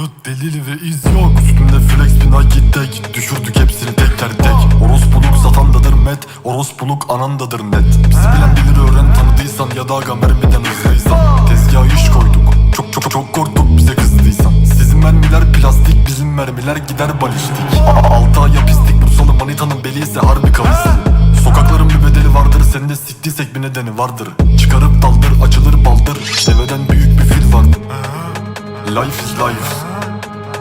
Kanıt, delil ve iz yok. Üstümde flex bir Nike tek Düşürdük hepsini teker tek Orospuluk satandadır met. Orospuluk anandadır net. Bizi bilen bilir öğren tanıdıysan Ya da aga mermiden hızlıysan. Tezgaha iş koyduk. Çok çok çok korktuk bize kızdıysan. Sizin mermiler plastik Bizim mermiler gider balistik. Altı ay yapistik Bursalı manitanın beli ise harbi kavisi Sokakların bir bedeli vardır Sen de siktiysek bir nedeni vardır. Çıkarıp daldır açılır baldır. Deveden büyük bir fil vardır. Life is life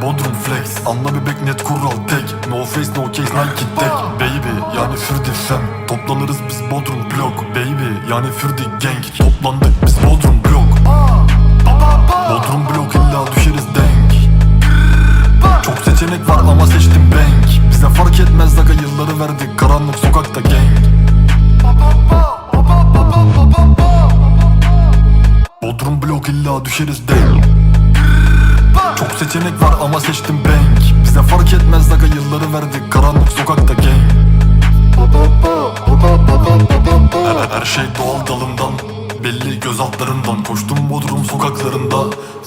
Bodrum flex Anla bebek net kural tek. No face no case Nike tek. Baby yani Fürdi fem Toplanırız biz Bodrum blok. Baby yani Fürdi gang. Toplandık biz Bodrum blok. Bodrum blok illa düşeriz denk. Çok seçenek var ama seçtim bank. Bize fark etmez aga yılları verdik. Karanlık sokakta gang. Bodrum blok illa düşeriz denk çok seçenek var ama seçtim bank. Bize fark etmez aga yılları verdik. Karanlık sokakta gang. Her, her şey doğal dalımdan Belli göz altlarından. Koştum Bodrum sokaklarında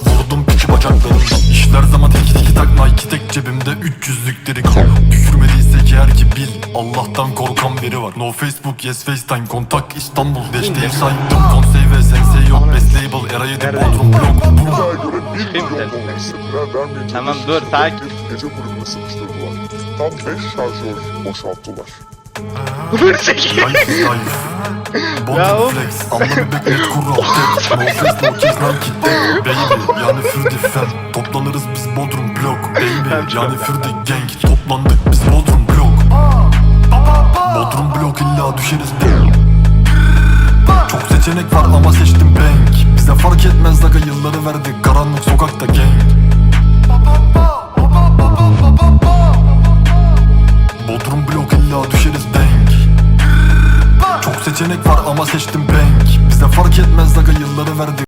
Vurdum piki bacaklarından. İşler zaman tiki tiki tak Nike tek cebimde 300'lükleri kal Düşürmediysek eğer ki bil Allah'tan korkan biri var. No Facebook yes FaceTime Kontak İstanbul. Deşte ev saydım Konsey ve sensei yok Best İddiaya göre 1 milyon Şimdi- dolar süre vermeyince Tamam, de dur, sizi sakin. bir Gece kulübüne sıkıştırdılar. Tam 5 şarjör boşalttılar. Life life Ya Bodrum oğlum. flex Anla bebek net kural tek No face no case Nike tek Baby yani Fürdi fem Toplanırız biz Bodrum blok. Baby yani Fürdi gang. Toplandık biz Bodrum blok. Bodrum blok illa düşeriz. Denk Çok seçenek var ama seçtim Bize fark etmez aga yılları verdik Karanlık sokakta gang Bodrum blok illa düşeriz denk. Çok seçenek var ama seçtim bank Bize fark etmez aga yılları verdik